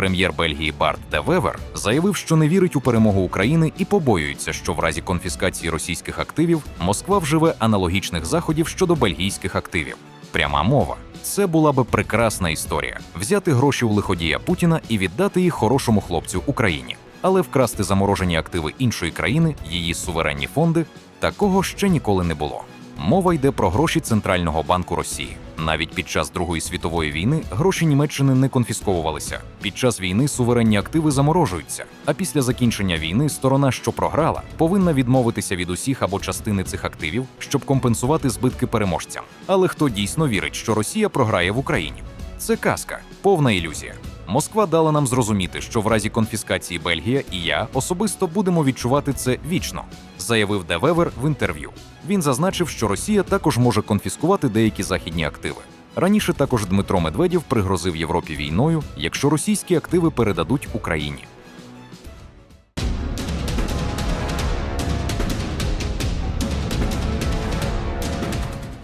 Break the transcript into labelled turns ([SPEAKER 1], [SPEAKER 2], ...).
[SPEAKER 1] Прем'єр Бельгії Барт де Вевер заявив, що не вірить у перемогу України і побоюється, що в разі конфіскації російських активів Москва вживе аналогічних заходів щодо бельгійських активів. Пряма мова. Це була би прекрасна історія: взяти гроші у лиходія Путіна і віддати їх хорошому хлопцю Україні, але вкрасти заморожені активи іншої країни, її суверенні фонди, такого ще ніколи не було. Мова йде про гроші Центрального банку Росії. Навіть під час Другої світової війни гроші Німеччини не конфісковувалися. Під час війни суверенні активи заморожуються. А після закінчення війни сторона, що програла, повинна відмовитися від усіх або частини цих активів, щоб компенсувати збитки переможцям. Але хто дійсно вірить, що Росія програє в Україні? Це казка, повна ілюзія. Москва дала нам зрозуміти, що в разі конфіскації Бельгія і я особисто будемо відчувати це вічно, заявив Девевер в інтерв'ю. Він зазначив, що Росія також може конфіскувати деякі західні активи. Раніше також Дмитро Медведєв пригрозив Європі війною, якщо російські активи передадуть Україні.